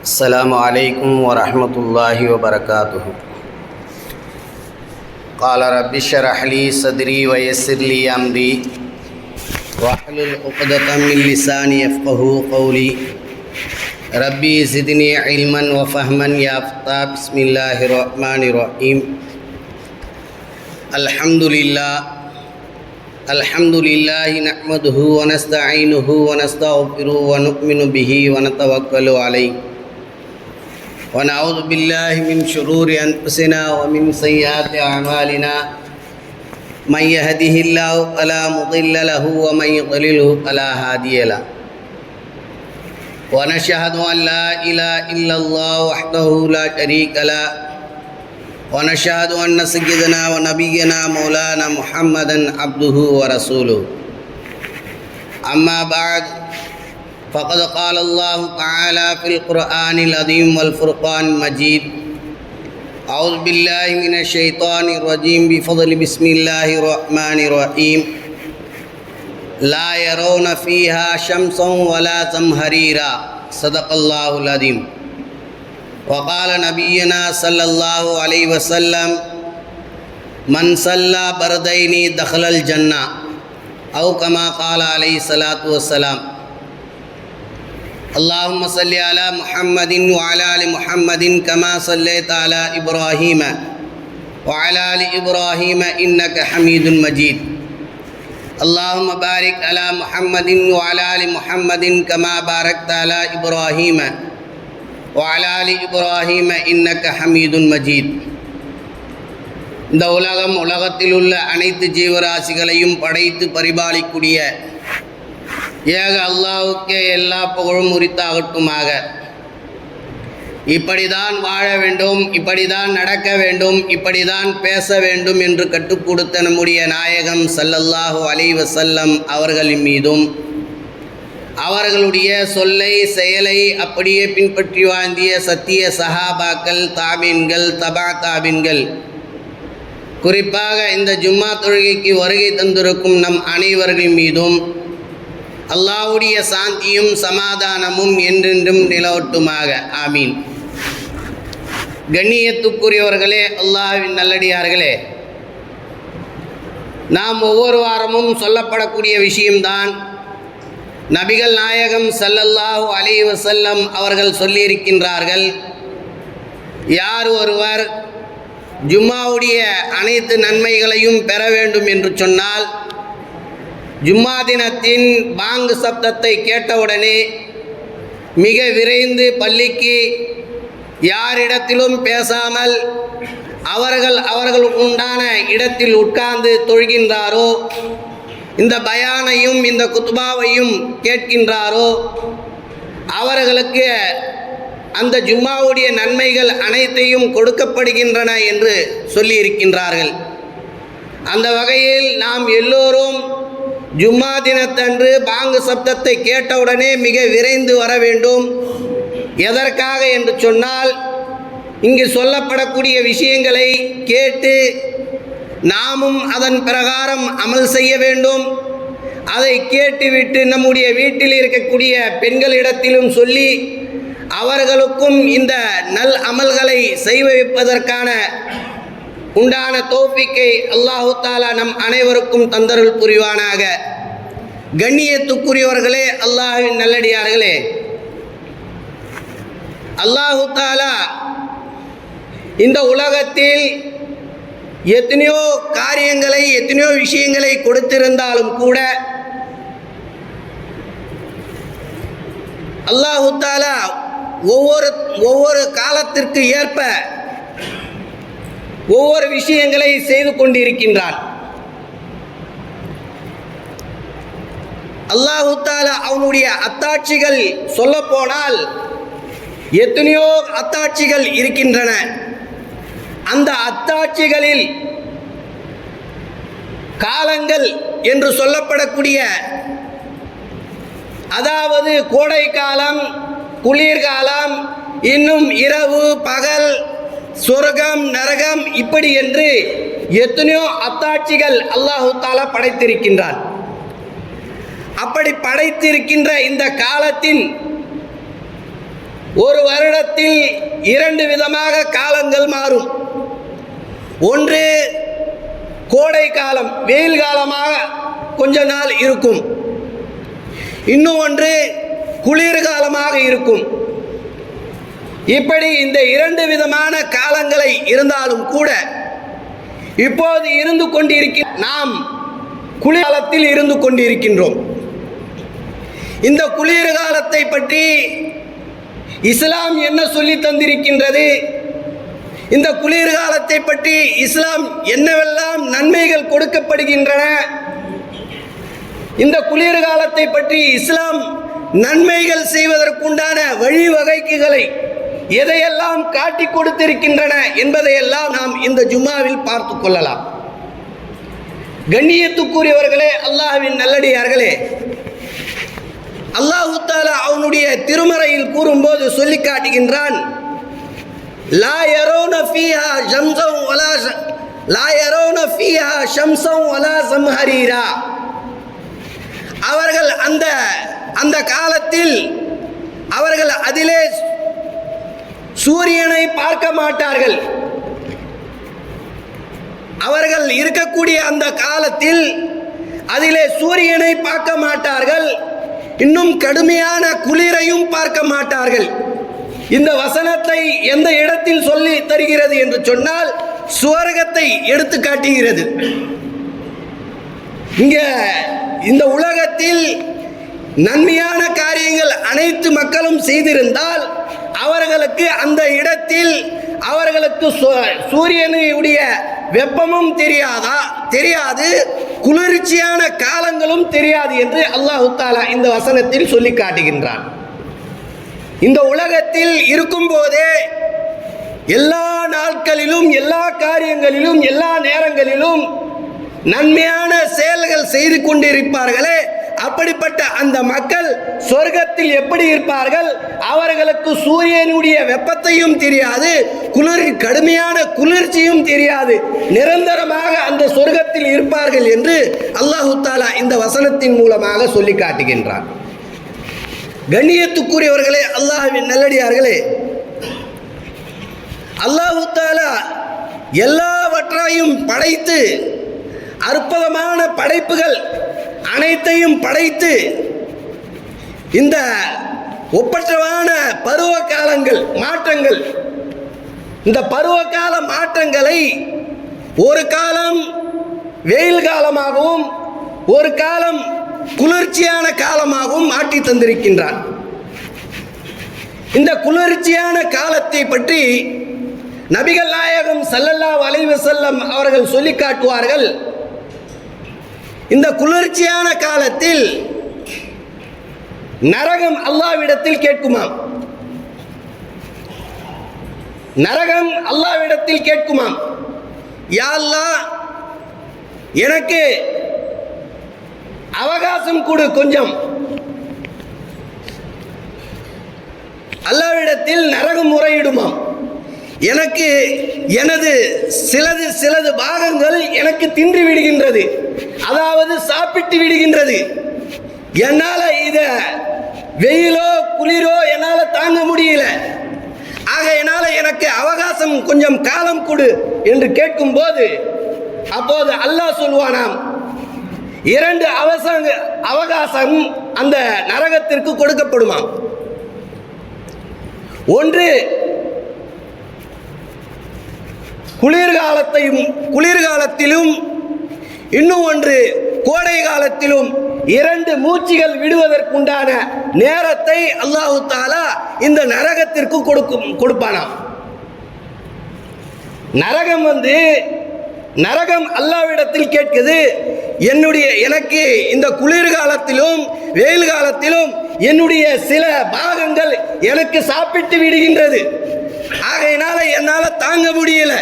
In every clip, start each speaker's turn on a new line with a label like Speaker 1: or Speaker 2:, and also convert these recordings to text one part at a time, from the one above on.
Speaker 1: السلام عليكم ورحمة الله وبركاته. قال رب اشرح لي صدري ويسر لي أمري. واحلل عقدة من لساني يفقه قولي. ربي زدني علما وفهما يا فتى. بسم الله الرحمن الرحيم. الحمد لله. الحمد لله نحمده ونستعينه ونستغفره ونؤمن به ونتوكل عليه. ونعوذ بالله من شرور أنفسنا ومن سيئات أعمالنا. من يهده الله فلا مضل له ومن يضلله فلا هادي له. ونشهد أن لا إله إلا الله وحده لا شريك له. ونشهد أن سيدنا ونبينا مولانا محمدا عبده ورسوله. أما بعد فقد قال الله تعالى في القرآن العظيم والفرقان المجيد. أعوذ بالله من الشيطان الرجيم. بفضل بسم الله الرحمن الرحيم. لا يرون فيها شمسا ولا زمهريرا. صدق الله العظيم. وقال نبينا صلى الله عليه وسلم من صلى بردين دخل الجنة. أو كما قال عليه الصلاة والسلام اللهم صل على محمد وعلى ال محمد كما صليت على ابراهيم وعلى ال ابراهيم انك حميد مجيد اللهم بارك على محمد وعلى ال محمد كما باركت على ابراهيم وعلى ال ابراهيم انك حميد مجيد இந்த உலகம் உலகத்தில் உள்ள அனைத்து ஜீவராசிகளையும் படைத்து பரிபாலிக்கூடிய ஏக அல்லாவுக்கே எல்லா புகழும் உரித்தாகட்டுமாக இப்படிதான் வாழ வேண்டும் இப்படிதான் நடக்க வேண்டும் இப்படிதான் பேச வேண்டும் என்று கற்றுக் கொடுத்த நம்முடைய நாயகம் சல்லல்லாஹு அலி வசல்லம் அவர்களின் மீதும் அவர்களுடைய சொல்லை செயலை அப்படியே பின்பற்றி வாழ்ந்திய சத்திய சஹாபாக்கள் தாபீன்கள் தபா தாபீன்கள். குறிப்பாக இந்த ஜும்மா தொழுகைக்கு வருகை தந்திருக்கும் நம் அனைவர்கள் மீதும் அல்லாவுடைய சாந்தியும் சமாதானமும் என்றென்றும் நிலவட்டுமாக. ஆமீன். கண்ணியத்துக்குரியவர்களே அல்லாஹ்வின் நல்லடியார்களே நாம் ஒவ்வொரு வாரமும் சொல்லப்படக்கூடிய விஷயம்தான் நபிகள் நாயகம் சல்லல்லாஹு அலி வசல்லம் அவர்கள் சொல்லியிருக்கின்றார்கள். யார் ஒருவர் ஜும்மாவுடைய அனைத்து நன்மைகளையும் பெற வேண்டும் என்று சொன்னால் ஜும்மா தினத்தின் பாங்கு சப்தத்தை கேட்டவுடனே மிக விரைந்து பள்ளிக்கு யாரிடத்திலும் பேசாமல் அவர்கள் அவர்களுக்கு உண்டான இடத்தில் உட்கார்ந்து தொழுகின்றாரோ இந்த பயானையும் இந்த குத்துபாவையும் கேட்கின்றாரோ அவர்களுக்கு அந்த ஜும்மாவுடைய நன்மைகள் அனைத்தையும் கொடுக்கப்படுகின்றன என்று சொல்லியிருக்கின்றார்கள். அந்த வகையில் நாம் எல்லோரும் ஜும்மா தினத்தன்று பாங்கு சப்தத்தை கேட்டவுடனே மிக விரைந்து வர வேண்டும். எதற்காக என்று சொன்னால் இங்கு சொல்லப்படக்கூடிய விஷயங்களை கேட்டு நாமும் அதன் பிரகாரம் அமல் செய்ய வேண்டும். அதை கேட்டுவிட்டு நம்முடைய வீட்டில் இருக்கக்கூடிய பெண்களிடத்திலும் சொல்லி அவர்களுக்கும் இந்த நல் அமல்களை செய்ய வைப்பதற்கான உண்டான தோப்பிக்கை அல்லாஹு தாலா நம் அனைவருக்கும் தந்தருள் புரிவானாக. கண்ணியத்துக்குரியவர்களே அல்லாஹுவின் நல்லடியார்களே. அல்லாஹு தாலா இந்த உலகத்தில் எத்தனையோ காரியங்களை எத்தனையோ விஷயங்களை கொடுத்திருந்தாலும் கூட அல்லாஹு தாலா ஒவ்வொரு ஒவ்வொரு காலத்திற்கு ஏற்ப ஒவ்வொரு விஷயங்களை செய்து கொண்டிருக்கின்றான். அல்லாஹு தாலா அவனுடைய அத்தாட்சிகள் சொல்ல போனால் எத்தனையோ அத்தாட்சிகள் இருக்கின்றன. அந்த அத்தாட்சிகளில் காலங்கள் என்று சொல்லப்படக்கூடிய அதாவது கோடை காலம் குளிர்காலம் இன்னும் இரவு பகல் சொர்க்கம் நரகம் இப்படி என்று எத்தனையோ அத்தாட்சிகள் அல்லாஹு தாலா படைத்திருக்கின்றான். அப்படி படைத்திருக்கின்ற இந்த காலத்தின் ஒரு வருடத்தில் இரண்டு விதமாக காலங்கள் மாறும். ஒன்று கோடை காலம் வெயில் காலமாக கொஞ்ச நாள் இருக்கும். இன்னும் ஒன்று குளிர்காலமாக இருக்கும். இப்படி இந்த இரண்டு விதமான காலங்களை இருந்தாலும் கூட இப்போது இருந்து கொண்டிருக்க நாம் குளிர்காலத்தில் இருந்து கொண்டிருக்கின்றோம். இந்த குளிர்காலத்தை பற்றி இஸ்லாம் என்ன சொல்லி தந்திருக்கின்றது? இந்த குளிர்காலத்தை பற்றி இஸ்லாம் என்னவெல்லாம் நன்மைகள் கொடுக்கப்படுகின்றன? இந்த குளிர்காலத்தை பற்றி இஸ்லாம் நன்மைகள் செய்வதற்குண்டான வழிவகைக்குகளை எதையெல்லாம் காட்டி கொடுத்திருக்கின்றன என்பதையெல்லாம் நாம் இந்த ஜும்மாவில் பார்த்து கொள்ளலாம். கண்ணியத்துக்குரியவர்களே அல்லாஹ்வின் நல்லடியார்களே அல்லாஹு தாலா அவனுடைய திருமறையில் கூறும்போது சொல்லி காட்டுகின்றான் லா யரௌன ஃபீஹா ஷம்சம் வலா லா யரௌன ஃபீஹா ஷம்ஸம் வலா சம்ஹரீரா. அவர்கள் அந்த அந்த காலத்தில் அவர்கள் அதிலே சூரியனை பார்க்க மாட்டார்கள். அவர்கள் இருக்கக்கூடிய அந்த காலத்தில் அதிலே சூரியனை பார்க்க மாட்டார்கள். இன்னும் கடுமையான குளிரையும் பார்க்க மாட்டார்கள். இந்த வசனத்தை எந்த இடத்தில் சொல்லி தருகிறது என்று சொன்னால் சுவரகத்தை எடுத்து காட்டுகிறது. இங்க இந்த உலகத்தில் நன்மையான காரியங்கள் அனைத்து மக்களும் செய்திருந்தால் அவர்களுக்கு அந்த இடத்தில் அவர்களுக்கு சு- சூரியனுடைய வெப்பமும் தெரியாதா தெரியாது குளிர்ச்சியான காலங்களும் தெரியாது என்று அல்லாஹு தாலா இந்த வசனத்தில் சொல்லி காட்டுகின்றான். இந்த உலகத்தில் இருக்கும்போதே எல்லா நாட்களிலும் எல்லா காரியங்களிலும் எல்லா நேரங்களிலும் நன்மையான செயல்கள் செய்து கொண்டிருப்பார்களே அப்படிப்பட்ட அந்த மக்கள் சொர்க்கத்தில் எப்படி இருப்பார்கள்? அவர்களுக்கு சூரியனுடைய வெப்பத்தையும் தெரியாது குளிர் கடுமையான குளிர்ச்சியும் தெரியாது. நிரந்தரமாக அந்த சொர்க்கத்தில் இருப்பார்கள் என்று அல்லாஹு தாலா இந்த வசனத்தின் மூலமாக சொல்லி காட்டுகின்றார் கண்ணியத்துக்குரியவர்களே அல்லாஹ்வின் நல்லடியார்களே அல்லாஹு தாலா எல்லாவற்றையும் படைத்து அற்புதமான படைப்புகள் அனைத்தையும் படைத்து இந்த ஒப்பற்றமான பருவ காலங்கள் மாற்றங்கள் இந்த பருவகால மாற்றங்களை ஒரு காலம் வெயில் காலமாகவும் ஒரு காலம் குளிர்ச்சியான காலமாகவும் மாற்றி தந்திருக்கின்றான். இந்த குளிர்ச்சியான காலத்தை பற்றி நபிகள் நாயகம் சல்லல்லா அலைஹி அவர்கள் சொல்லி காட்டுவார்கள். இந்த குளிர்ச்சியான காலத்தில் நரகம் அல்லாவிடத்தில் கேட்குமாம் நரகம் அல்லாவிடத்தில் கேட்குமாம் யா எனக்கு அவகாசம் கொடு கொஞ்சம். அல்லாவிடத்தில் நரகம் முறையிடுமாம். எனக்கு எனது சிலது சிலது பாகங்கள் எனக்கு தின்று விடுகின்றது. அதாவது சாப்பிட்டு விடுகின்றது. என்னால் இதை வெயிலோ குளிரோ என்னால் தாங்க முடியல. ஆக என்னால் எனக்கு அவகாசம் கொஞ்சம் காலம் கொடு என்று கேட்கும்போது அப்போது அல்லாஹ் சொல்வானாம் இரண்டு அவசங்க அவகாசம் அந்த நரகத்திற்கு கொடுக்கப்படுமாம். ஒன்று குளிர்காலத்தையும் குளிர்காலத்திலும் இன்னும் ஒன்று கோடை காலத்திலும் இரண்டு மூச்சுகள் விடுவதற்குண்டான நேரத்தை அல்லாஹு தாலா இந்த நரகத்திற்கு கொடுக்கும் கொடுப்பானாம். நரகம் வந்து நரகம் அல்லாவிடத்தில் கேட்குது என்னுடைய எனக்கு இந்த குளிர்காலத்திலும் வெயில் காலத்திலும் என்னுடைய சில பாகங்கள் எனக்கு சாப்பிட்டு விடுகின்றது. ஆகையினால என்னால் தாங்க முடியல.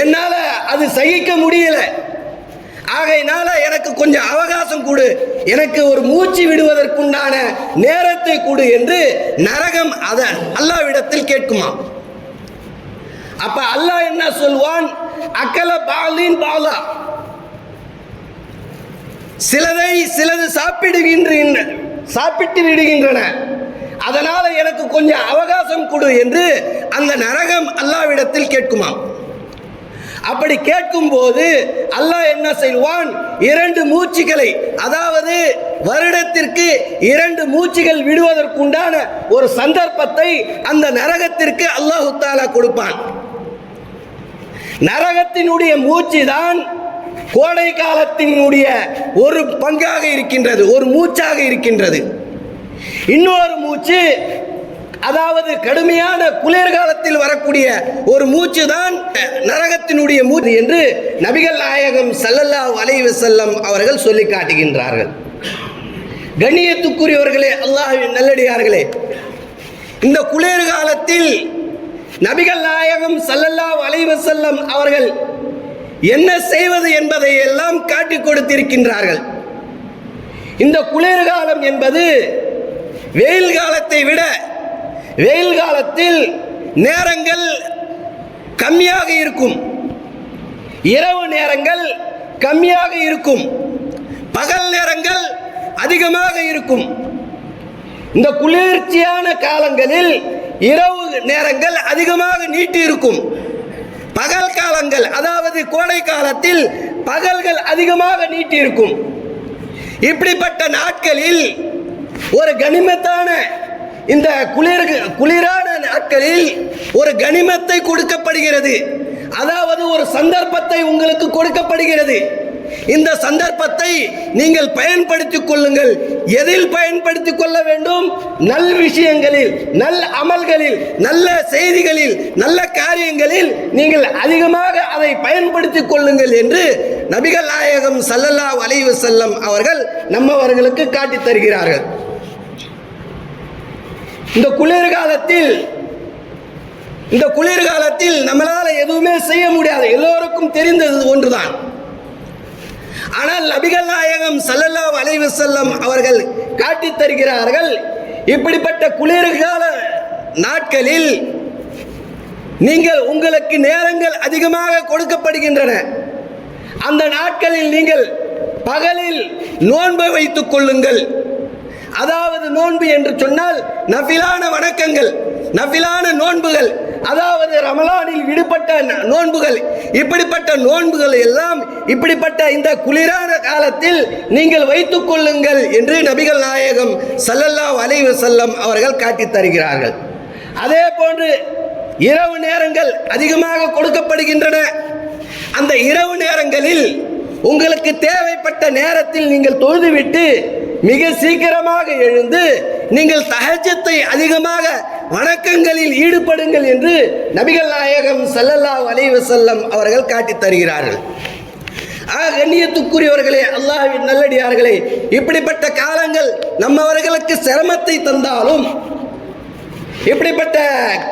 Speaker 1: என்னால் அது சகிக்க முடியல. ஆகையினால எனக்கு கொஞ்சம் அவகாசம் கொடு. எனக்கு ஒரு மூச்சு விடுவதற்குண்டான நேரத்தை கொடு என்று நரகம் அதை அல்லாவிடத்தில் கேட்குமா? அப்ப அல்லாஹ் என்ன சொல்வான்? அக்கல பாலின் பாலா. சிலதை சிலது சாப்பிடுகின்ற சாப்பிட்டு விடுகின்றன. அதனால எனக்கு கொஞ்சம் அவகாசம் கொடு என்று அந்த நரகம் அல்லாவிடத்தில் கேட்குமாம் அப்படி கேட்கும்போது அல்லாஹ் என்ன செய்வான்? இரண்டு மூச்சுகளை அதாவது வருடத்திற்கு இரண்டு மூச்சுகள் விடுவதற்குண்டான ஒரு சந்தர்ப்பத்தை அந்த நரகத்திற்கு அல்லாஹு தாலா கொடுப்பான். நரகத்தினுடைய மூச்சு தான் கோடை காலத்தினுடைய ஒரு பங்காக இருக்கின்றது ஒரு மூச்சாக இருக்கின்றது. இன்னொரு மூச்சு அதாவது கடுமையான குளிர்காலத்தில் வரக்கூடிய ஒரு மூச்சு தான் நரகத்தினுடைய மூச்சு என்று நபிகள் நாயகம் சல்லல்லா அலைஹி செல்லம் அவர்கள் சொல்லி காட்டுகின்றார்கள். கண்ணியத்துக்குரியவர்களே அல்லாஹின் நல்லடியார்களே இந்த குளிர்காலத்தில் நபிகள் நாயகம் சல்லல்லா அலைஹி செல்லம் அவர்கள் என்ன செய்வது என்பதை எல்லாம் காட்டி கொடுத்திருக்கின்றார்கள். இந்த குளிர்காலம் என்பது வெயில் காலத்தை விட வெயில் காலத்தில் நேரங்கள் கம்மியாக இருக்கும். இரவு நேரங்கள் கம்மியாக இருக்கும். பகல் நேரங்கள் அதிகமாக இருக்கும். இந்த குளிர்ச்சியான காலங்களில் இரவு நேரங்கள் அதிகமாக நீட்டி இருக்கும். பகல் காலங்கள் அதாவது கோடை காலத்தில் பகல்கள் அதிகமாக நீட்டி இருக்கும். இப்படிப்பட்ட நாட்களில் ஒரு கனிமத்தான இந்த குளிர் குளிரான நாட்களில் ஒரு கனிமத்தை கொடுக்கப்படுகிறது. அதாவது ஒரு சந்தர்ப்பத்தை உங்களுக்கு கொடுக்கப்படுகிறது. இந்த சந்தர்ப்பத்தை நீங்கள் பயன்படுத்திக் கொள்ளுங்கள். எதில் பயன்படுத்திக் கொள்ள வேண்டும்? நல் விஷயங்களில் நல் அமல்களில் நல்ல செய்திகளில் நல்ல காரியங்களில் நீங்கள் அதிகமாக அதை பயன்படுத்திக் கொள்ளுங்கள் என்று நபிகள் நாயகம் சல்லல்லா அலைஹி அவர்கள் நம்மவர்களுக்கு காட்டித் தருகிறார்கள். இந்த குளிர்காலத்தில் இந்த குளிர்காலத்தில் நம்மளால் எதுவுமே செய்ய முடியாது. எல்லோருக்கும் தெரிந்தது ஒன்றுதான். ஆனால் நபிகள் நாயகம் சல்லல்லா வலைவு செல்லம் அவர்கள் காட்டித் தருகிறார்கள் இப்படிப்பட்ட குளிர்கால நாட்களில் நீங்கள் உங்களுக்கு நேரங்கள் அதிகமாக கொடுக்கப்படுகின்றன. அந்த நாட்களில் நீங்கள் பகலில் நோன்பை வைத்துக் கொள்ளுங்கள். அதாவது நோன்பு என்று சொன்னால் நஃபிலான வணக்கங்கள் நஃபிலான நோன்புகள். அதாவது ரமலானில் விடுபட்ட ந- நோன்புகள். இப்படிப்பட்ட நோன்புகள் எல்லாம் இப்படிப்பட்ட இந்த குளிரான காலத்தில் நீங்கள் வைத்துக் கொள்ளுங்கள் என்று நபிகள் நாயகம் சல்லல்லா அலைவு செல்லம் அவர்கள் காட்டித் தருகிறார்கள். அதே போன்று இரவு நேரங்கள் அதிகமாக கொடுக்கப்படுகின்றன. அந்த இரவு நேரங்களில் உங்களுக்கு தேவைப்பட்ட நேரத்தில் நீங்கள் தொழுதுவிட்டு மிக சீக்கிரமாக எழுந்து நீங்கள் தகச்சத்தை அதிகமாக வணக்கங்களில் ஈடுபடுங்கள் என்று நபிகள் நாயகம் சல்லல்லா வலைவு செல்லம் அவர்கள் காட்டி தருகிறார்கள். ஆக கண்ணியத்துக்குரியவர்களே அல்லாஹின் நல்லடியார்களே இப்படிப்பட்ட காலங்கள் நம்மவர்களுக்கு சிரமத்தை தந்தாலும் இப்படிப்பட்ட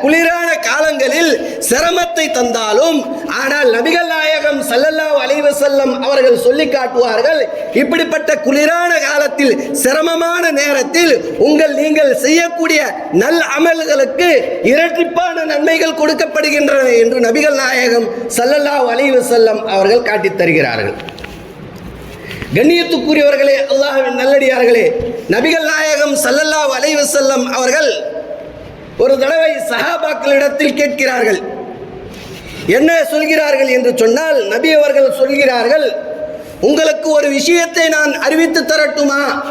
Speaker 1: குளிரான காலங்களில் சிரமத்தை தந்தாலும் ஆனால் நபிகள் நாயகம் சல்லல்லா அலைஹி செல்லம் அவர்கள் சொல்லி காட்டுவார்கள் இப்படிப்பட்ட குளிரான காலத்தில் சிரமமான நேரத்தில் உங்கள் நீங்கள் செய்யக்கூடிய நல் அமல்களுக்கு இரட்டிப்பான நன்மைகள் கொடுக்கப்படுகின்றன என்று நபிகள் நாயகம் சல்லல்லா அலைஹி செல்லம் அவர்கள் காட்டித் தருகிறார்கள். கண்ணியத்துக்குரியவர்களே அல்லாஹின் நல்லடியார்களே நபிகள் நாயகம் சல்லல்லா அலைஹி செல்லம் அவர்கள் ஒரு தடவை சஹாபாக்களிடத்தில் கேட்கிறார்கள். என்ன சொல்கிறார்கள் என்று சொன்னால் நபி அவர்கள் சொல்கிறார்கள் உங்களுக்கு ஒரு விஷயத்தை நான் அறிவித்து தரட்டுமா?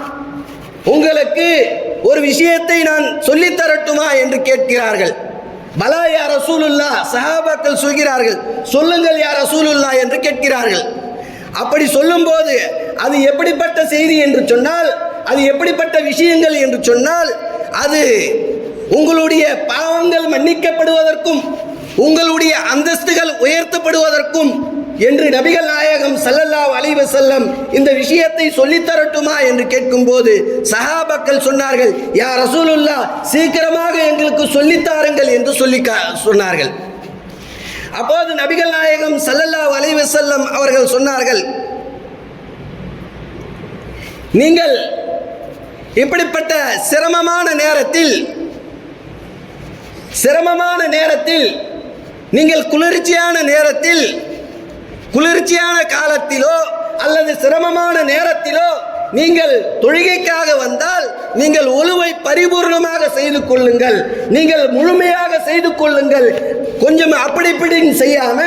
Speaker 1: உங்களுக்கு ஒரு விஷயத்தை நான் சொல்லித் தரட்டுமா? என்று கேட்கிறார்கள். பலா யார் ரசூலுல்லா சஹாபாக்கள் சொல்கிறார்கள் சொல்லுங்கள் யார் ரசூலுல்லா என்று கேட்கிறார்கள். அப்படி சொல்லும்போது அது எப்படிப்பட்ட செய்தி என்று சொன்னால் அது எப்படிப்பட்ட விஷயங்கள் என்று சொன்னால் அது உங்களுடைய பாவங்கள் மன்னிக்கப்படுவதற்கும் உங்களுடைய அந்தஸ்துகள் உயர்த்தப்படுவதற்கும் என்று நபிகள் நாயகம் சல்லல்லா அலைவ செல்லம் இந்த விஷயத்தை சொல்லித் தரட்டுமா என்று கேட்கும்போது சஹாபாக்கள் சொன்னார்கள் யா ரசூலுல்லா சீக்கிரமாக எங்களுக்கு சொல்லித் தாருங்கள் என்று சொல்லி கா- சொன்னார்கள். அப்போது நபிகள் நாயகம் சல்லல்லா அலைவ செல்லம் அவர்கள் சொன்னார்கள் நீங்கள் இப்படிப்பட்ட சிரமமான நேரத்தில் சிரமமான நேரத்தில் நீங்கள் குளிர்ச்சியான நேரத்தில் குளிர்ச்சியான காலத்திலோ அல்லது சிரமமான நேரத்திலோ நீங்கள் தொழுகைக்காக வந்தால் நீங்கள் ஒழுவை பரிபூர்ணமாக செய்து கொள்ளுங்கள். நீங்கள் முழுமையாக செய்து கொள்ளுங்கள். கொஞ்சம் அப்படி இப்படின்னு செய்யாம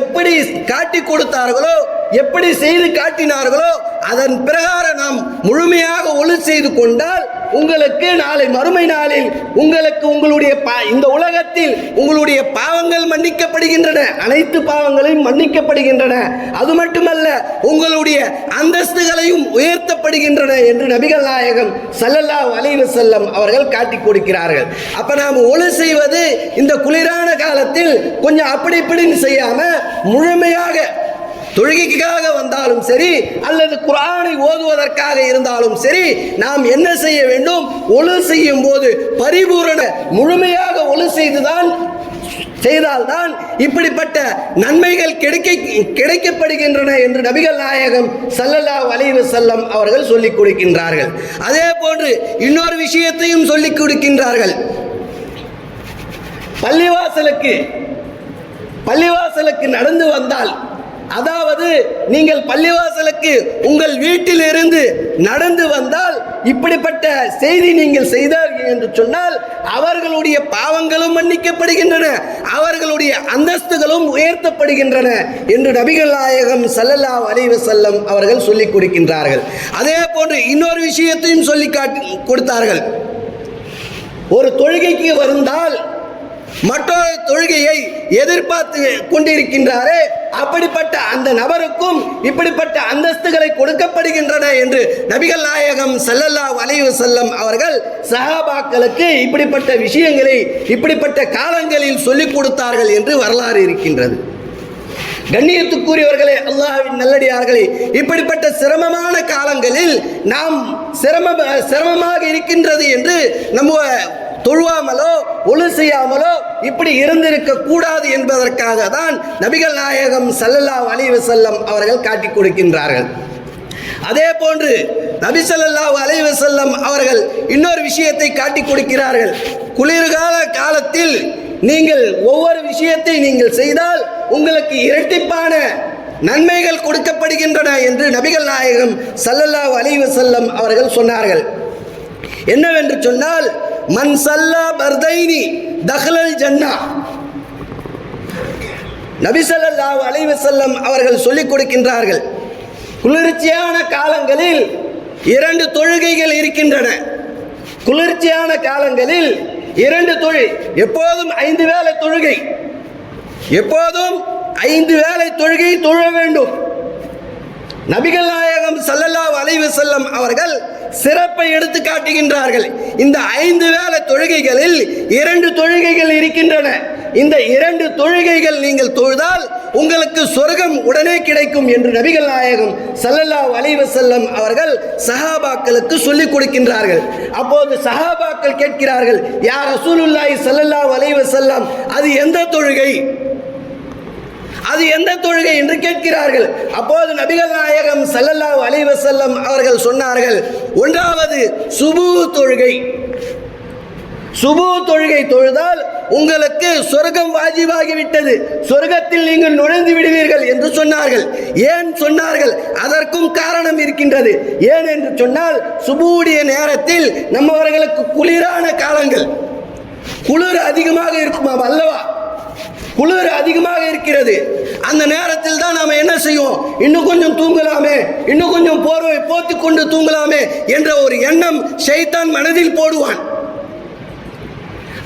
Speaker 1: எப்படி காட்டி கொடுத்தார்களோ எப்படி செய்து காட்டினார்களோ அதன் பிரகாரம் நாம் முழுமையாக ஒழு செய்து கொண்டால் உங்களுக்கு நாளை மறுமை நாளில் உங்களுக்கு உங்களுடைய பா- இந்த உலகத்தில் உங்களுடைய பாவங்கள் மன்னிக்கப்படுகின்றன. அனைத்து பாவங்களையும் மன்னிக்கப்படுகின்றன. அது மட்டுமல்ல உங்களுடைய அந்தஸ்துகளையும் உயர்த்தப்படுகின்றன என்று நபிகள் நாயகம் சல்லல்லா வலைவு செல்லம் அவர்கள் காட்டி கொடுக்கிறார்கள். அப்ப நாம் ஒழு செய்வது இந்த குளிரான காலத்தில் கொஞ்சம் அப்படி இப்படின்னு செய்யாம முழுமையாக தொழுகைக்காக வந்தாலும் சரி அல்லது குரானை ஓதுவதற்காக இருந்தாலும் சரி நாம் என்ன செய்ய வேண்டும்? ஒழு செய்யும் போது பரிபூரண முழுமையாக ஒழு செய்துதான் செய்தால்தான் இப்படிப்பட்ட நன்மைகள் கிடைக்க கிடைக்கப்படுகின்றன என்று நபிகள் நாயகம் சல்லல்லா வலிவு செல்லம் அவர்கள் சொல்லிக் கொடுக்கின்றார்கள். அதே போன்று இன்னொரு விஷயத்தையும் சொல்லிக் கொடுக்கின்றார்கள். பள்ளிவாசலுக்கு பள்ளிவாசலுக்கு நடந்து வந்தால் அதாவது நீங்கள் பள்ளிவாசலுக்கு உங்கள் வீட்டிலிருந்து நடந்து வந்தால் இப்படிப்பட்ட செய்தி நீங்கள் செய்தார்கள் என்று சொன்னால் அவர்களுடைய பாவங்களும் மன்னிக்கப்படுகின்றன அவர்களுடைய அந்தஸ்துகளும் உயர்த்தப்படுகின்றன என்று நபிகள் நாயகம் சல்லல்லா அலைஹி செல்லம் அவர்கள் சொல்லிக் கொடுக்கின்றார்கள். அதே போன்று இன்னொரு விஷயத்தையும் சொல்லி காட்டி கொடுத்தார்கள். ஒரு தொழுகைக்கு வருந்தால் மற்றொரு தொழுகையை எதிர்பார்த்து கொண்டிருக்கின்றாரே அப்படிப்பட்ட அந்த நபருக்கும் இப்படிப்பட்ட அந்தஸ்துகளை கொடுக்கப்படுகின்றன என்று நபிகள் நாயகம் செல்லல்லா வலைவு செல்லம் அவர்கள் சஹாபாக்களுக்கு இப்படிப்பட்ட விஷயங்களை இப்படிப்பட்ட காலங்களில் சொல்லிக் கொடுத்தார்கள் என்று வரலாறு இருக்கின்றது. கண்ணியத்துக்குரியவர்களே அல்லாஹ்வின் நல்லடியார்களே இப்படிப்பட்ட சிரமமான காலங்களில் நாம் சிரம சிரமமாக இருக்கின்றது என்று நம்ம தொழுவாமலோ ஒழு செய்யாமலோ இப்படி இருந்திருக்க கூடாது என்பதற்காக தான் நபிகள் நாயகம் சல்லல்லா அலைஹி செல்லம் அவர்கள் காட்டி கொடுக்கின்றார்கள். அதே போன்று நபி ஸல்லல்லாஹு அலைஹி செல்லம் அவர்கள் இன்னொரு விஷயத்தை காட்டி கொடுக்கிறார்கள். குளிர்கால காலத்தில் நீங்கள் ஒவ்வொரு விஷயத்தை நீங்கள் செய்தால் உங்களுக்கு இரட்டிப்பான நன்மைகள் கொடுக்கப்படுகின்றன என்று நபிகள் நாயகம் சல்லல்லா அலைஹி செல்லம் அவர்கள் சொன்னார்கள். என்னவென்று சொன்னால் மன் சல்லா பர்தைனி தஹ்லல் ஜன்னா நபி ஸல்லல்லாஹு அலைஹி அவர்கள் சொல்லிக் கொடுக்கின்றார்கள். குளிர்ச்சியான காலங்களில் இரண்டு தொழுகைகள் இருக்கின்றன. குளிர்ச்சியான காலங்களில் இரண்டு தொழில் எப்போதும் ஐந்து வேலை தொழுகை. எப்போதும் ஐந்து வேலை தொழுகை தொழ வேண்டும். நபிகள் நாயகம் சல்லல்லாஹ் அலைஹி செல்லம் அவர்கள் சிறப்பை எடுத்து காட்டுகின்றார்கள். இந்த ஐந்து வேளை தொழுகைகளில் இரண்டு தொழுகைகள் இருக்கின்றன. இந்த இரண்டு தொழுகைகள் நீங்கள் தொழுதால் உங்களுக்கு சொர்க்கம் உடனே கிடைக்கும் என்று நபிகள் நாயகம் சல்லல்லா அலைஹி செல்லம் அவர்கள் சஹாபாக்களுக்கு சொல்லிக் கொடுக்கின்றார்கள். அப்போது சஹாபாக்கள் கேட்கிறார்கள் யார் ரசூலுல்லாய் சல்லல்லா அலைஹி செல்லம் அது எந்த தொழுகை? அது எந்த தொழுகை என்று கேட்கிறார்கள். அப்போது நபிகள் நாயகம் சல்லல்லா அலைஹி அவர்கள் சொன்னார்கள் ஒன்றாவது சுபு தொழுகை. சுபு தொழுகை தொழுதால் உங்களுக்கு சொர்க்கம் வாஜிபாகிவிட்டது. சொர்க்கத்தில் நீங்கள் நுழைந்து விடுவீர்கள் என்று சொன்னார்கள். ஏன் சொன்னார்கள்? அதற்கும் காரணம் இருக்கின்றது. ஏன் என்று சொன்னால் சுபுடைய நேரத்தில் நம்மவர்களுக்கு குளிரான காலங்கள். குளிர் அதிகமாக இருக்குமா அல்லவா? குளிர் அதிகமாக இருக்கிறது. அந்த நேரத்தில் தான் நாம் என்ன செய்வோம்? இன்னும் கொஞ்சம் தூங்கலாமே. இன்னும் கொஞ்சம் போர்வை போத்தி கொண்டு தூங்கலாமே என்ற ஒரு எண்ணம் ஷைத்தான் மனதில் போடுவான்.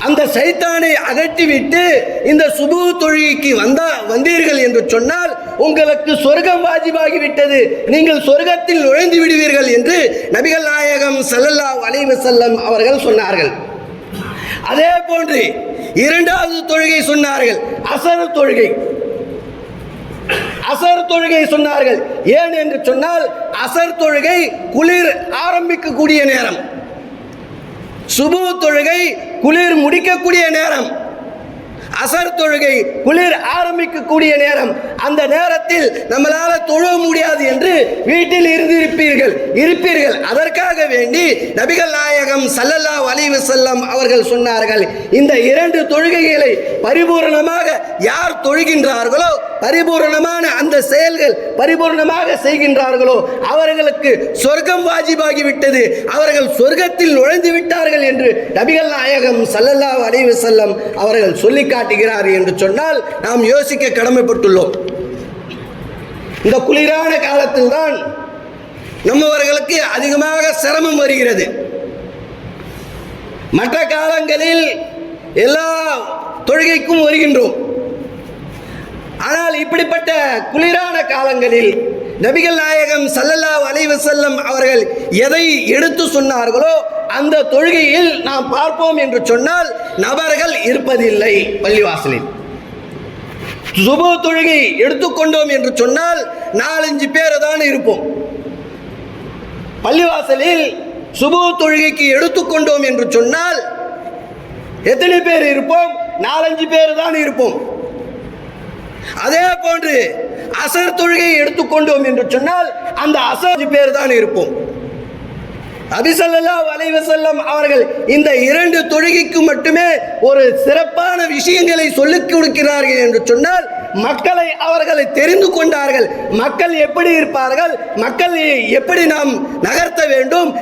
Speaker 1: அந்த சைத்தானை அகற்றிவிட்டு இந்த சுபு தொழுகைக்கு வந்தா வந்தீர்கள் என்று சொன்னால் உங்களுக்கு சொர்க்கம் வாஜிபாகிவிட்டது. நீங்கள் சொர்க்கத்தில் நுழைந்து விடுவீர்கள் என்று நபிகள் நாயகம் சல்லல்லா அலைவசல்லம் அவர்கள் சொன்னார்கள். அதே போன்று இரண்டாவது தொழுகை சொன்னார்கள் அசர் தொழுகை. அசர் தொழுகை சொன்னார்கள். ஏன் என்று சொன்னால் அசர் தொழுகை குளிர் ஆரம்பிக்கக்கூடிய நேரம். சுபு தொழுகை குளிர் முடிக்கக்கூடிய நேரம். அசர் தொழுகை குளிர் ஆரம்பிக்கக்கூடிய நேரம். அந்த நேரத்தில் நம்மளால தொழ முடியாது என்று வீட்டில் இருந்திருப்பீர்கள். இருப்பீர்கள். அதற்காக வேண்டி நபிகள் நாயகம் சல்லல்லா அலைஹி செல்லம் அவர்கள் சொன்னார்கள் இந்த இரண்டு தொழுகைகளை பரிபூரணமாக யார் தொழுகின்றார்களோ பரிபூரணமான அந்த செயல்கள் பரிபூரணமாக செய்கின்றார்களோ அவர்களுக்கு சொர்க்கம் வாஜிபாகிவிட்டது அவர்கள் சொர்க்கத்தில் நுழைந்து விட்டார்கள் என்று நபிகள் நாயகம் சல்லல்லா அலைஹி செல்லம் அவர்கள் சொல்லி காட்டுகிறார் என்று சொன்னால் நாம் யோசிக்க கடமைப்பட்டுள்ளோம். இந்த குளிரான காலத்தில் தான் நம்மவர்களுக்கு அதிகமாக சிரமம் வருகிறது. மற்ற காலங்களில் எல்லா தொழுகைக்கும் வருகின்றோம். ஆனால் இப்படிப்பட்ட குளிரான காலங்களில் நபிகள் நாயகம் சல்லல்லா வலைவு செல்லம் அவர்கள் எதை எடுத்து சொன்னார்களோ அந்த தொழுகையில் நாம் பார்ப்போம் என்று சொன்னால் நபர்கள் இருப்பதில்லை பள்ளிவாசலில். சுப தொழுகை எடுத்துக்கொண்டோம் என்று சொன்னால் நாலஞ்சு பேரை தான் இருப்போம். பள்ளிவாசலில் சுப தொழுகைக்கு எடுத்துக்கொண்டோம் என்று சொன்னால் எத்தனை பேர் இருப்போம்? நாலஞ்சு பேர் தான் இருப்போம். அதே போன்று அசர் தொழுகையை எடுத்துக்கொண்டோம் என்று சொன்னால் அந்த அசர் பேர் தான் இருப்போம். அபிசல்லாஹ் வலைவசல்லம் அவர்கள் இந்த இரண்டு தொழுகைக்கு மட்டுமே ஒரு சிறப்பான விஷயங்களை சொல்லிக் கொடுக்கிறார்கள் என்று சொன்னால் மக்களை அவர்களை தெரிந்து கொண்டார்கள். மக்கள் எப்படி இருப்பார்கள்? மக்கள் எப்படி நாம் நகர்த்த வேண்டும்?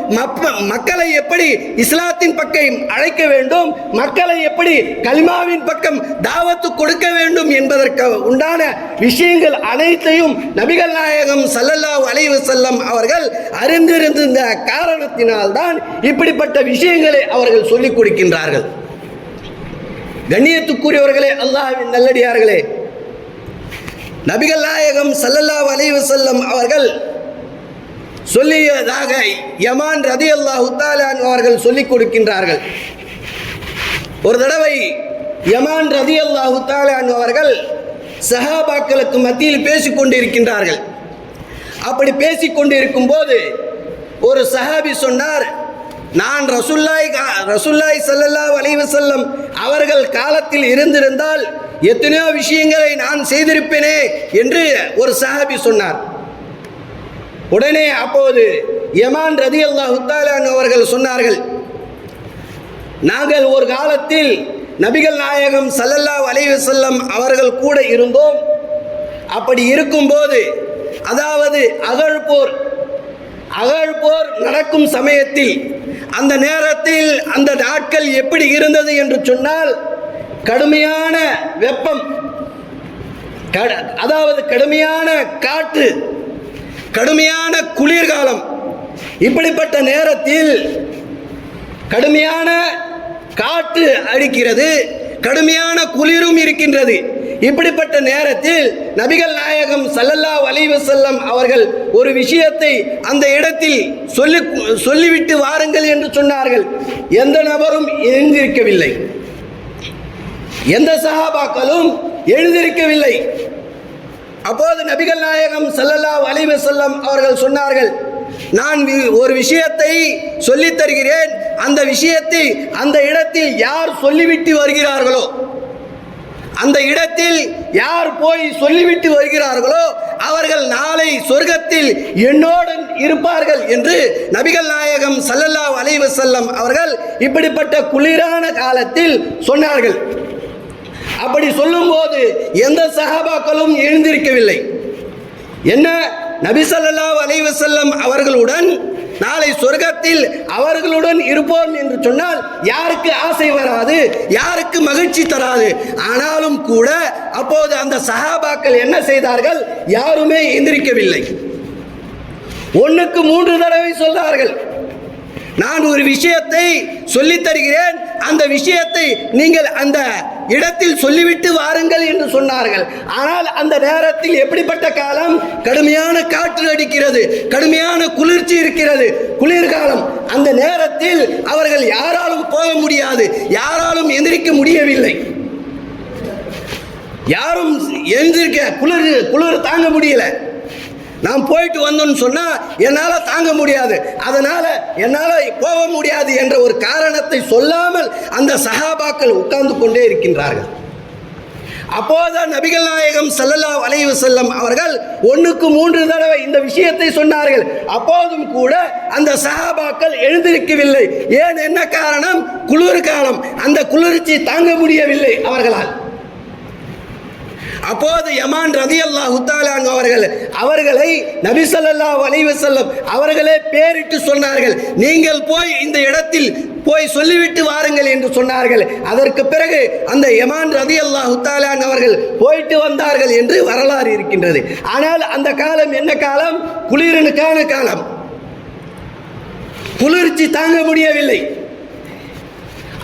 Speaker 1: மக்களை எப்படி இஸ்லாத்தின் பக்கம் அழைக்க வேண்டும்? மக்களை எப்படி கல்மாவின் பக்கம் தாவத்து கொடுக்க வேண்டும் என்பதற்கு உண்டான விஷயங்கள் அனைத்தையும் நபிகள் நாயகம் ஸல்லல்லாஹு அலைவு செல்லம் அவர்கள் அறிந்திருந்த காரணத்தினால்தான் இப்படிப்பட்ட விஷயங்களை அவர்கள் சொல்லிக் கொடுக்கின்றார்கள். கண்ணியத்துக்குரியவர்களே அல்லாஹ்வின் நல்லடியார்களே நபிகள் நாயகம் சல்லல்லா அலைஹி செல்லம் அவர்கள் சொல்லியதாக யமான் ரதி அல்லாஹு அவர்கள் சொல்லிக் கொடுக்கின்றார்கள். ஒரு தடவை யமான் ரதி அல்லாஹு அவர்கள் சஹாபாக்களுக்கு மத்தியில் பேசிக் கொண்டிருக்கின்றார்கள் அப்படி பேசிக் கொண்டிருக்கும் போது ஒரு சஹாபி சொன்னார் நான் ரசுல்லாய் கா- ரசுல்லாய் சல்லல்லா வலைவு செல்லம் அவர்கள் காலத்தில் இருந்திருந்தால் எத்தனையோ விஷயங்களை நான் செய்திருப்பேனே என்று ஒரு சஹாபி சொன்னார். உடனே அப்போது யமான் ரதி அல்லாஹு அவர்கள் சொன்னார்கள் நாங்கள் ஒரு காலத்தில் நபிகள் நாயகம் சல்லல்லா வலைவு செல்லம் அவர்கள் கூட இருந்தோம். அப்படி இருக்கும்போது அதாவது அகழ்போர் அகழ்போர் நடக்கும் சமயத்தில் அந்த நேரத்தில் அந்த நாட்கள் எப்படி இருந்தது என்று சொன்னால் கடுமையான வெப்பம் கட- அதாவது கடுமையான காற்று கடுமையான குளிர்காலம் இப்படிப்பட்ட நேரத்தில் கடுமையான காற்று அடிக்கிறது கடுமையான குளிரும் இருக்கின்றது. இப்படிப்பட்ட நேரத்தில் நபிகள் நாயகம் சல்லல்லா வலிவு செல்லம் அவர்கள் ஒரு விஷயத்தை அந்த இடத்தில் சொல்லி சொல்லிவிட்டு வாருங்கள் என்று சொன்னார்கள். எந்த நபரும் எழுந்திருக்கவில்லை. எந்த சஹாபாக்களும் எழுந்திருக்கவில்லை. அப்போது நபிகள் நாயகம் சல்லல்லா வலிவு செல்லம் அவர்கள் சொன்னார்கள் நான் ஒரு விஷயத்தை சொல்லித் தருகிறேன். அந்த விஷயத்தை அந்த இடத்தில் யார் சொல்லிவிட்டு வருகிறார்களோ அந்த இடத்தில் யார் போய் சொல்லிவிட்டு வருகிறார்களோ அவர்கள் நாளை சொர்க்கத்தில் என்னோடு இருப்பார்கள் என்று நபிகள் நாயகம் சல்லல்லா அலைவு செல்லம் அவர்கள் இப்படிப்பட்ட குளிரான காலத்தில் சொன்னார்கள். அப்படி சொல்லும்போது எந்த சகாபாக்களும் எழுந்திருக்கவில்லை. என்ன? நபி சல்லல்லா அலைஹி செல்லம் அவர்களுடன் நாளை சொர்க்கத்தில் அவர்களுடன் இருப்போம் என்று சொன்னால் யாருக்கு ஆசை வராது யாருக்கு மகிழ்ச்சி தராது. ஆனாலும் கூட அப்போது அந்த சஹாபாக்கள் என்ன செய்தார்கள்? யாருமே எந்திரிக்கவில்லை. ஒன்றுக்கு மூன்று தடவை சொன்னார்கள் நான் ஒரு விஷயத்தை சொல்லித் தருகிறேன் அந்த விஷயத்தை நீங்கள் அந்த இடத்தில் சொல்லிவிட்டு வாருங்கள் என்று சொன்னார்கள். ஆனால் அந்த நேரத்தில் எப்படிப்பட்ட காலம்? கடுமையான காற்று அடிக்கிறது கடுமையான குளிர்ச்சி இருக்கிறது குளிர்காலம். அந்த நேரத்தில் அவர்கள் யாராலும் போக முடியாது யாராலும் எந்திரிக்க முடியவில்லை. யாரும் எழுந்திருக்க குளிர் குளிர் தாங்க முடியல. நாம் போயிட்டு வந்தோம்னு சொன்னால் என்னால் தாங்க முடியாது. அதனால் என்னால் போக முடியாது என்ற ஒரு காரணத்தை சொல்லாமல் அந்த சஹாபாக்கள் உட்கார்ந்து கொண்டே இருக்கின்றார்கள். அப்போதுதான் நபிகள் நாயகம் செல்லல்லா வலைவு செல்லும் அவர்கள் ஒன்றுக்கு மூன்று தடவை இந்த விஷயத்தை சொன்னார்கள். அப்போதும் கூட அந்த சஹாபாக்கள் எழுந்திருக்கவில்லை. ஏன் என்ன காரணம்? குளிர் காலம். அந்த குளிர்ச்சி தாங்க முடியவில்லை அவர்களால். அப்போது யமான் ரதி அல்லாஹ் அவர்கள் அவர்களை நபிசல்லா வலைவு செல்லம் அவர்களே பேரிட்டு சொன்னார்கள். நீங்கள் போய் இந்த இடத்தில் போய் சொல்லிவிட்டு வாருங்கள் என்று சொன்னார்கள். அதற்கு பிறகு அந்த யமான் ரதி அல்லாஹ் அவர்கள் போயிட்டு வந்தார்கள் என்று வரலாறு இருக்கின்றது. ஆனால் அந்த காலம் என்ன காலம்? குளிரனுக்கான காலம். குளிர்ச்சி தாங்க முடியவில்லை.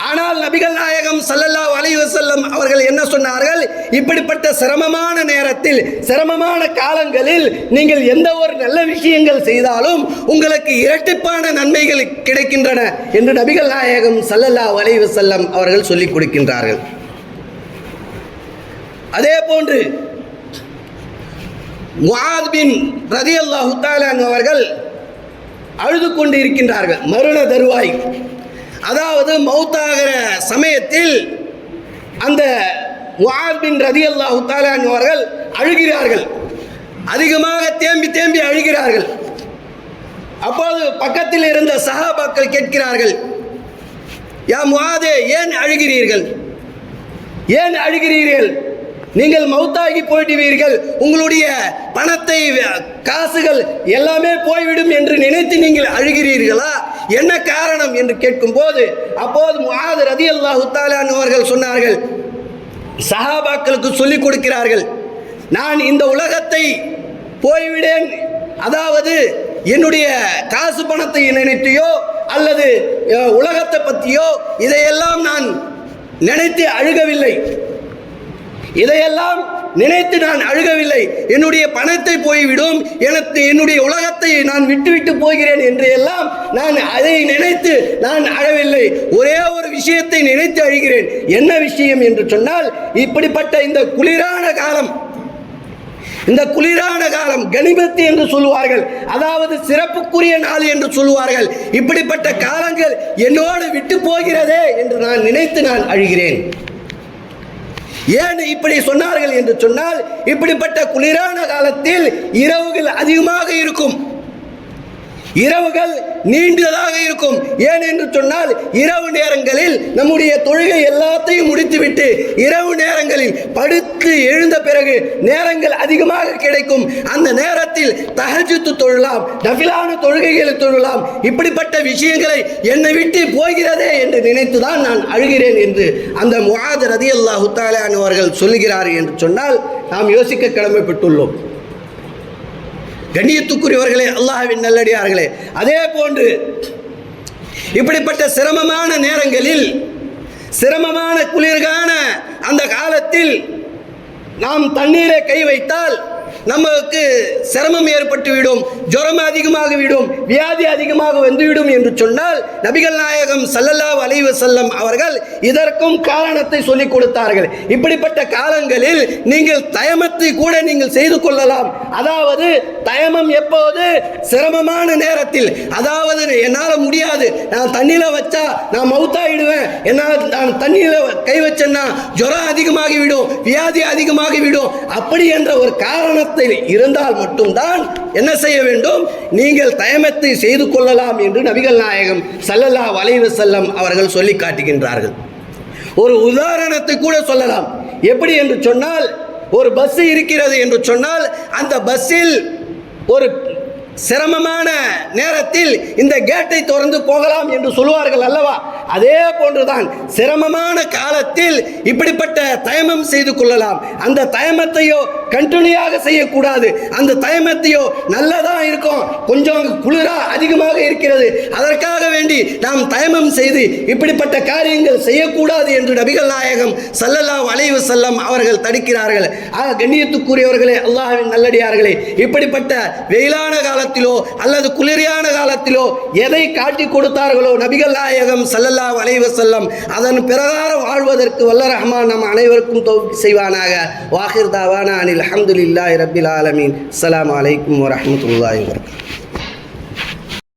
Speaker 1: ஆனால் நபிகள் நாயகம் சல்லல்லா அலைவசல்லம் அவர்கள் என்ன சொன்னார்கள்? இப்படிப்பட்ட சிரமமான நேரத்தில் சிரமமான காலங்களில் நீங்கள் எந்த ஒரு நல்ல விஷயங்கள் செய்தாலும் உங்களுக்கு இரட்டிப்பான நன்மைகள் கிடைக்கின்றன என்று நபிகள் நாயகம் சல்லல்லா அலைவசல்லம் அவர்கள் சொல்லிக் கொடுக்கின்றார்கள். அதே போன்று முஹாத் பின் ரதி அல்லாஹு அவர்கள் அழுது கொண்டு இருக்கின்றார்கள். மருண தருவாய். அதாவது மௌத்தாகிற சமயத்தில் அந்த முஆத் பின் ரதியல்லாஹு தஆலா அவர்கள் அழுகிறார்கள். அதிகமாக தேம்பி தேம்பி அழுகிறார்கள். அப்போது பக்கத்தில் இருந்த சஹாபாக்கள் கேட்கிறார்கள் யா முஆதே ஏன் அழுகிறீர்கள்? ஏன் அழுகிறீர்கள்? நீங்கள் மௌத்தாகி போயிடுவீர்கள். உங்களுடைய பணத்தை வ- காசுகள் எல்லாமே போய்விடும் என்று நினைத்து நீங்கள் அழுகிறீர்களா? என்ன காரணம் என்று கேட்கும்போது அப்போது முஆத் ரதியல்லாஹு தஆலா அவர்கள் சொன்னார்கள் சஹாபாக்களுக்கு சொல்லிக் கொடுக்கிறார்கள் நான் இந்த உலகத்தை போய்விடேன். அதாவது என்னுடைய காசு பணத்தை நினைத்தையோ அல்லது உலகத்தை பற்றியோ இதையெல்லாம் நான் நினைத்து அழுகவில்லை. இதையெல்லாம் நினைத்து நான் அழுகவில்லை. என்னுடைய பணத்தை போய்விடும். எனக்கு என்னுடைய உலகத்தை நான் விட்டுவிட்டு போகிறேன் என்று எல்லாம் நான் அதை நினைத்து நான் அழவில்லை. ஒரே ஒரு விஷயத்தை நினைத்து அழுகிறேன். என்ன விஷயம் என்று சொன்னால் இப்படிப்பட்ட இந்த குளிரான காலம் இந்த குளிரான காலம் கனிமத்து என்று சொல்லுவார்கள். அதாவது சிறப்புக்குரிய நாள் என்று சொல்லுவார்கள். இப்படிப்பட்ட காலங்கள் என்னோடு விட்டு போகிறதே என்று நான் நினைத்து நான் அழுகிறேன். ஏன் இப்படி சொன்னார்கள் என்று சொன்னால் இப்படிப்பட்ட குளிரான காலத்தில் இரவுகள் அதிகமாக இருக்கும். இரவுகள் நீண்டதாக இருக்கும். ஏன் என்று சொன்னால் இரவு நேரங்களில் நம்முடைய தொழுகை எல்லாத்தையும் முடித்துவிட்டு இரவு நேரங்களில் படுத்து எழுந்த பிறகு நேரங்கள் அதிகமாக கிடைக்கும். அந்த நேரத்தில் தகஜித்து தொழலாம் நபிலான தொழுகைகளை தொழலாம். இப்படிப்பட்ட விஷயங்களை என்னை விட்டு போகிறதே என்று நினைத்துதான் நான் அழுகிறேன் என்று அந்த முகாதரதி அல்லாஹு தஆலா அவர்கள் சொல்லுகிறார் என்று சொன்னால் நாம் யோசிக்க கடமைப்பட்டுள்ளோம். கண்ணியத்துக்குரியவர்களே அல்லாஹ்வின் நல்லடியார்களே. அதே போன்று இப்படிப்பட்ட சிரமமான நேரங்களில் சிரமமான குளிர்கான அந்த காலத்தில் நாம் தண்ணீரை கை வைத்தால் நமக்கு சிரமம் ஏற்பட்டுவிடும். ஜுரம் அதிகமாகிவிடும் வியாதி அதிகமாக வந்துவிடும் என்று சொன்னால் நபிகள் நாயகம் சல்லல்லா வலைவு செல்லம் அவர்கள் இதற்கும் காரணத்தை சொல்லிக் கொடுத்தார்கள். இப்படிப்பட்ட காலங்களில் நீங்கள் தயமத்தை கூட நீங்கள் செய்து கொள்ளலாம். அதாவது தயமம் எப்போது? சிரமமான நேரத்தில். அதாவது என்னால் முடியாது. நான் தண்ணியில் வச்சா நான் மவுத்தாயிடுவேன் என்னால் நான் தண்ணியில் கை வச்சேன்னா ஜுரம் அதிகமாகிவிடும் வியாதி அதிகமாகிவிடும். அப்படி என்ற ஒரு காரணத்தில் இருந்தால் மட்டும்தான் என்ன செய்ய வேண்டும்? நீங்கள் தயமத்தை செய்து கொள்ளலாம் என்று நபிகள் நாயகம் சல்லல்லா வலைவு செல்லம் அவர்கள் சொல்லி காட்டுகின்றார்கள். ஒரு உதாரணத்தை கூட சொல்லலாம். எப்படி என்று சொன்னால் ஒரு பஸ் இருக்கிறது என்று சொன்னால் அந்த பஸ்ஸில் ஒரு சிரமமான நேரத்தில் இந்த கேட்டை திறந்து போகலாம் என்று சொல்லுவார்கள் அல்லவா? அதே போன்றுதான் சிரமமான காலத்தில் இப்படிப்பட்ட தயமம் செய்து கொள்ளலாம். அந்த தயமத்தையோ கண்டினியூவாக செய்யக்கூடாது. அந்த தயமத்தையோ நல்லதா இருக்கும். கொஞ்சம் குளிரா அதிகமாக இருக்கிறது. அதற்காக வேண்டி நாம் தயமம் செய்து இப்படிப்பட்ட காரியங்கள் செய்யக்கூடாது என்று நபிகள் நாயகம் சல்லல்லா வளைவு செல்லம் அவர்கள் தடுக்கிறார்கள். ஆக கண்ணியத்துக்குரியவர்களே அல்லாஹின் நல்லடியார்களே இப்படிப்பட்ட வெயிலான காலத்திலோ அல்லது குளிரியான காலத்திலோ எதை காட்டி கொடுத்தார்களோ நபிகள் நாயகம் சல்லல்லா வலைவ செல்லம் அதன் பிரகாரம் வாழ்வதற்கு வல்ல ரஹ்மான் நம் அனைவருக்கும் தௌஃபீக் செய்வானாக. வாஹிர் தாவானா அனில் அஹமதுல்லாஹி ரபில் ஆலமீன். அலாம் வலைக்கம் வரமத்துல்லாஹி வபரகாத்துஹு